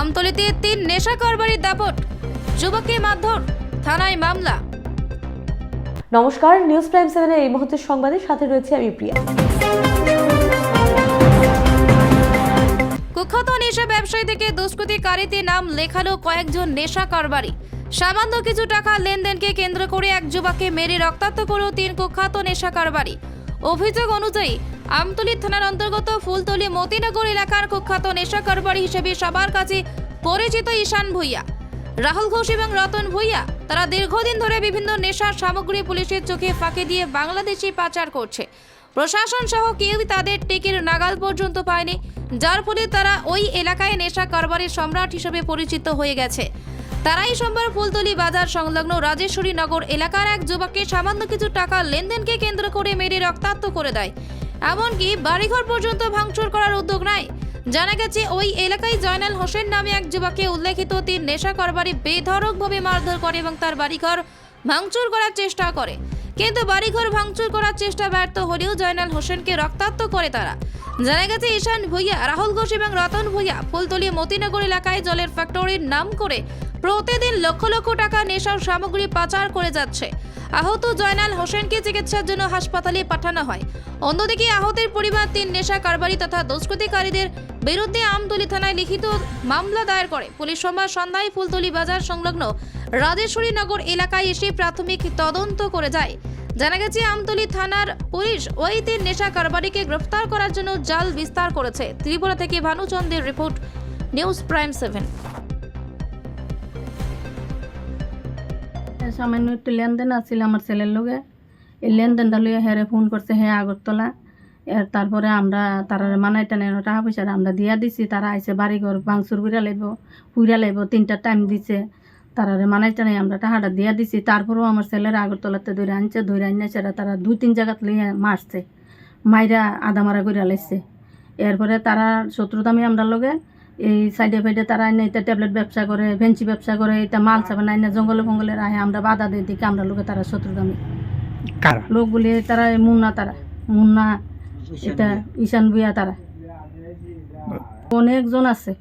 আমতলিতে তিন নেশা কারবারির দাপট। যুবককে মারধর থানায় মামলা। নমস্কার নিউজ প্রাইম সেভেনের এই মুহূর্তের সংবাদের সাথে রয়েছে আমি প্রিয়া। কুখ্যাত নেশা ব্যবসায়ী থেকে দুষ্কৃতিকারীতে নাম লেখালো কয়েকজন নেশা কারবারি। সামান্য কিছু টাকা লেনদেনকে কেন্দ্র করে এক যুবককে মেরে রক্তাক্ত করল তিন কুখ্যাত নেশা কারবারি। অভিযোগ অনুযায়ী আমতলী থানার অন্তর্গত ফুলতলি মতিনগর এলাকার কুখ্যাত নেশা কারবারি হিসেবে সবার কাছে পরিচিত ঈশান ভূঁইয়া। রাহুল ঘোষ এবং রতন ভূঁইয়া, তারা দীর্ঘদিন ধরে বিভিন্ন নেশার সামগ্রী পুলিশের চোখে ফাঁকি দিয়ে বাংলাদেশি পাচার করছে। প্রশাসন সহ কেউই তাদের টেকের নাগাল পর্যন্ত পায়নি, যার ফলে তারা ওই এলাকায় নেশা কারবারের সম্রাট হিসেবে পরিচিত হয়ে গেছে। তারাই সোমবার ফুলতলি বাজার সংলগ্ন রাজেশ্বরী নগর এলাকার এক যুবককে সামান্য কিছু টাকা লেনদেনকে কেন্দ্র করে মেরে রক্তাক্ত করে দেয়। এমনকি বাড়িঘর পর্যন্ত ভাঙচুর করার উদ্যোগ নাই। জানা গেছে, ওই এলাকায় জয়নাল হোসেন নামে এক যুবককে উল্লেখিত তিন নেশা কারবারি বেধরকভাবে মারধর করে এবং তার বাড়িঘর ভাঙচুর করার চেষ্টা করে। কিন্তু বাড়িঘর ভাঙচুর করার চেষ্টা ব্যর্থ হলেও জয়নাল হোসেনকে রক্তাক্ত করে তারা। জানা গেছে, ঈশান ভূঁইয়া, রাহুল ঘোষ এবং রতন ভূঁইয়া ফুলতলি মতিনগর এলাকায় জলের ফ্যাক্টরির নাম করে প্রতিদিন লক্ষ লক্ষ টাকা নেশার সামগ্রী পাচার করে যাচ্ছে। আহত জয়নাল হোসেনকে চিকিৎসার জন্য হাসপাতালে পাঠানো হয়। অন্যদিকে আহতের পরিবার তিন নেশা কারবারি তথা দুষ্কৃতিকারীদের বিরুদ্ধে আমতলী থানায় লিখিত মামলা দায়ের করে। পুলিশ সোমবার সন্ধ্যায় ফুলতলি বাজার সংলগ্ন রাজেশ্বরী নগর এলাকায় এসে প্রাথমিক তদন্ত করে যায়। জানা গেছে, আমতলী থানার পুলিশ ওই তিন নেশা কারবারিকে গ্রেফতার করার জন্য জাল বিস্তার করেছে। ত্রিপুরা থেকে ভানুচন্দ্রের রিপোর্ট, নিউজ প্রাইম সেভেন। সামান্য একটু লেনদেন আছিল আমার ছেলের লোকে এই লেনদেনটা লইয়া হেরে ফোন করছে হ্যাঁ আগরতলা। এর তারপরে আমরা তারা মানাই টানে টাকা পয়সা আমরা দিয়া দিছি, তারা আইসে বাড়িঘর ভাঙচুর কইরা লাইব পুইরা লাইব, তিনটা টাইম দিছে। তারারে মানাই টানে আমরা টাকাটা দিয়া দিছি। তারপরেও আমার ছেলের আগরতলাতে ধরে আনছে ধরে আনিয়ে সেটা তারা দুই তিন জায়গাত লইয়া মারছে মাইরা আদা মারা কইরা লাইছে। এরপরে তারা শত্রুতামি আমরা লগে এই সাইডে ফাইডে তারা আইনে এটা ট্যাবলেট ব্যবসা করে ভেঞ্চি ব্যবসা করে এটা মাল চাবে না জঙ্গলে ফঙ্গলে রাহে আমরা বাধা দিয়ে দিকে আমরা লোকে তারা শত্রুতামি। কারা? লোকগুলি তারা এই মুন্না তারা মুন্না এটা ঈশান ভুইয়া তারা। অনেকজন আছে।